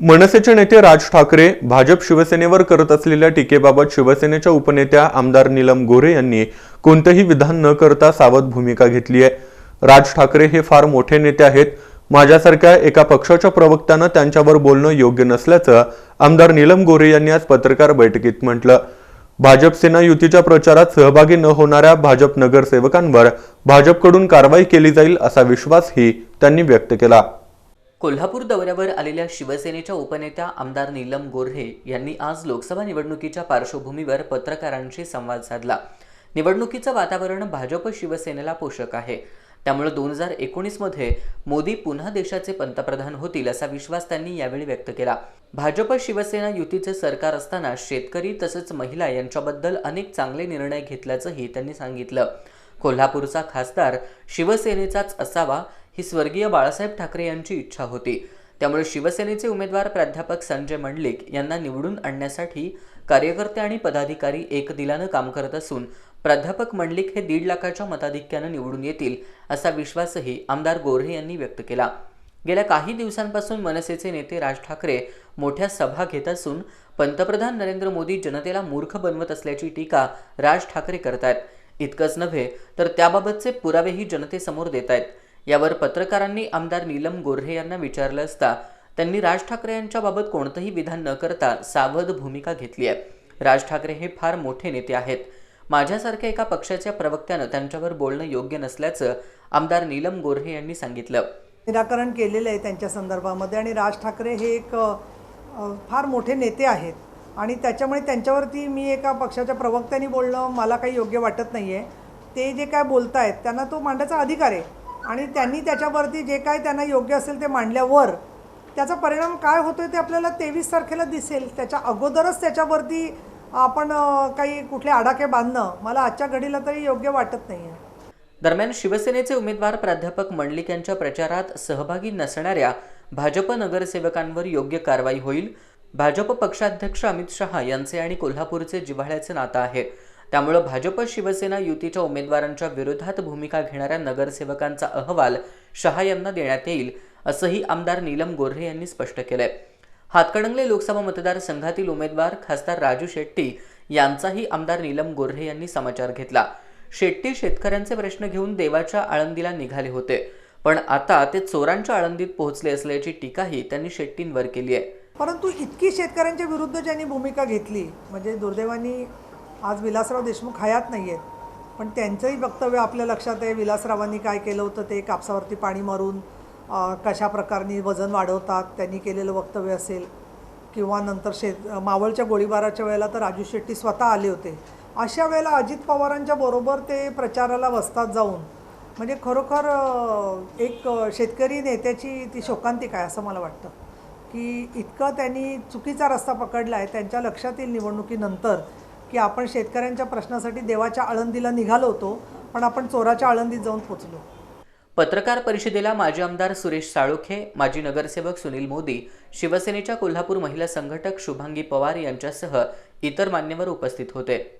मनसेचे नेते राज ठाकरे भाजप शिवसेनेवर करत असलेल्या टीकेबाबत शिवसेनेच्या उपनेत्या आमदार नीलम गोरे यांनी कोणतंही विधान न करता सावध भूमिका घेतली आहे. राज ठाकरे हे फार मोठे नेते आहेत. माझ्यासारख्या एका पक्षाच्या प्रवक्त्यानं त्यांच्यावर बोलणं योग्य नसल्याचं आमदार नीलम गोरे यांनी आज पत्रकार बैठकीत म्हटलं. भाजप सेना युतीच्या प्रचारात सहभागी न होणाऱ्या भाजप नगरसेवकांवर भाजपकडून कारवाई केली जाईल असा विश्वासही त्यांनी व्यक्त केला. कोल्हापूर दौऱ्यावर आलेल्या शिवसेनेच्या उपनेत्या आमदार नीलम गोऱ्हे यांनी आज लोकसभा निवडणुकीच्या पार्श्वभूमीवर पत्रकारांशी संवाद साधला. निवडणुकीचं वातावरण भाजप शिवसेनेला पोषक आहे. त्यामुळे दोन हजार एकोणीसमध्ये मोदी पुन्हा देशाचे पंतप्रधान होतील असा विश्वास त्यांनी यावेळी व्यक्त केला. भाजप शिवसेना युतीचे सरकार असताना शेतकरी तसंच महिला यांच्याबद्दल अनेक चांगले निर्णय घेतल्याचंही त्यांनी सांगितलं. कोल्हापूरचा खासदार शिवसेनेचाच असावा ही स्वर्गीय बाळासाहेब ठाकरे यांची इच्छा होती. त्यामुळे शिवसेनेचे उमेदवार प्राध्यापक संजय मंडलिक यांना निवडून आणण्यासाठी कार्यकर्ते आणि पदाधिकारी एक दिलानं काम करत असून प्राध्यापक मंडलिक हे दीड लाखाच्या मताधिक्यानं निवडून येतील असा विश्वासही आमदार गोऱ्हे यांनी व्यक्त केला. गेल्या काही दिवसांपासून मनसेचे नेते राज ठाकरे मोठ्या सभा घेत असून पंतप्रधान नरेंद्र मोदी जनतेला मूर्ख बनवत असल्याची टीका राज ठाकरे करत आहेत इतकंच नव्हे तर त्याबाबतचे पुरावेही जनतेसमोर देत आहेत यावर पत्रकारांनी आमदार नीलम गोऱ्हे यांना विचारलं असता त्यांनी राज ठाकरे यांच्याबाबत कोणतंही विधान न करता सावध भूमिका घेतली आहे. राज ठाकरे हे फार मोठे नेते आहेत. माझ्यासारख्या एका पक्षाच्या प्रवक्त्यानं त्यांच्यावर बोलणं योग्य नसल्याचं आमदार नीलम गोऱ्हे यांनी सांगितलं. निराकरण केलेलं आहे त्यांच्या संदर्भामध्ये आणि राज ठाकरे हे एक फार मोठे नेते आहेत. आणि त्याच्यामुळे त्यांच्यावरती मी एका पक्षाच्या प्रवक्त्याने बोलणं मला काही योग्य वाटत नाही आहे ते जे काय बोलत आहेत त्यांना तो मांडायचा अधिकार आहे. आणि त्यांनी त्याच्यावरती जे काय त्यांना योग्य असेल ते मांडल्यावर त्याचा परिणाम काय होतोय ते आपल्याला तेवीस तारखेला दिसेल. त्याच्या अगोदरच त्याच्यावरती आपण काही कुठले आडाखे बांधणं मला आजच्या घडीला तरी योग्य वाटत नाही आहे दरम्यान शिवसेनेचे उमेदवार प्राध्यापक मंडलिक यांच्या प्रचारात सहभागी नसणाऱ्या भाजप नगरसेवकांवर योग्य कारवाई होईल. भाजप पक्षाध्यक्ष अमित शहा यांचे आणि कोल्हापूरचे जिव्हाळ्याचे नातं आहे. त्यामुळं भाजप शिवसेना युतीच्या उमेदवारांच्या विरोधात भूमिका घेणाऱ्या नगरसेवकांचा अहवाल शहा यांना देण्यात येईल असंही आमदार नीलम गोऱ्हे यांनी स्पष्ट केलंय. हातकणंगले लोकसभा मतदारसंघातील उमेदवार खासदार राजू शेट्टी यांचाही आमदार नीलम गोऱ्हे यांनी समाचार घेतला. शेट्टी शेतकऱ्यांचे प्रश्न घेऊन देवाच्या आळंदीला निघाले होते पण आता ते चोरांच्या आळंदीत पोहोचले असल्याची टीकाही त्यांनी शेट्टींवर केली आहे. परंतु इतकी शेतकऱ्यांच्या विरुद्ध ज्यांनी भूमिका घेतली म्हणजे दुर्दैवानी आज विलासराव देशमुख हयात नाही आहेत पण त्यांचंही वक्तव्य आपल्या लक्षात आहे. विलासरावांनी काय केलं होतं ते कापसावरती पाणी मारून कशा प्रकारने वजन वाढवतात त्यांनी केलेलं वक्तव्य असेल किंवा नंतर शेत मावळच्या गोळीबाराच्या वेळेला तर राजू शेट्टी स्वतः आले होते. अशा वेळेला अजित पवारांच्या बरोबर ते प्रचाराला वस्तात जाऊन. म्हणजे खरोखर एक शेतकरी नेत्याची ती शोकांतिक आहे असं मला वाटतं? की इतकं त्यांनी चुकीचा रस्ता पकडला आहे त्यांच्या लक्षात येईल निवडणुकीनंतर की आपण शेतकऱ्यांच्या प्रश्नासाठी देवाच्या आळंदीला निघालो होतो पण आपण चोराच्या आळंदीत जाऊन पोचलो. पत्रकार परिषदेला माजी आमदार सुरेश साळुखे माजी नगरसेवक सुनील मोदी शिवसेनेच्या कोल्हापूर महिला संघटक शुभांगी पवार यांच्यासह इतर मान्यवर उपस्थित होते.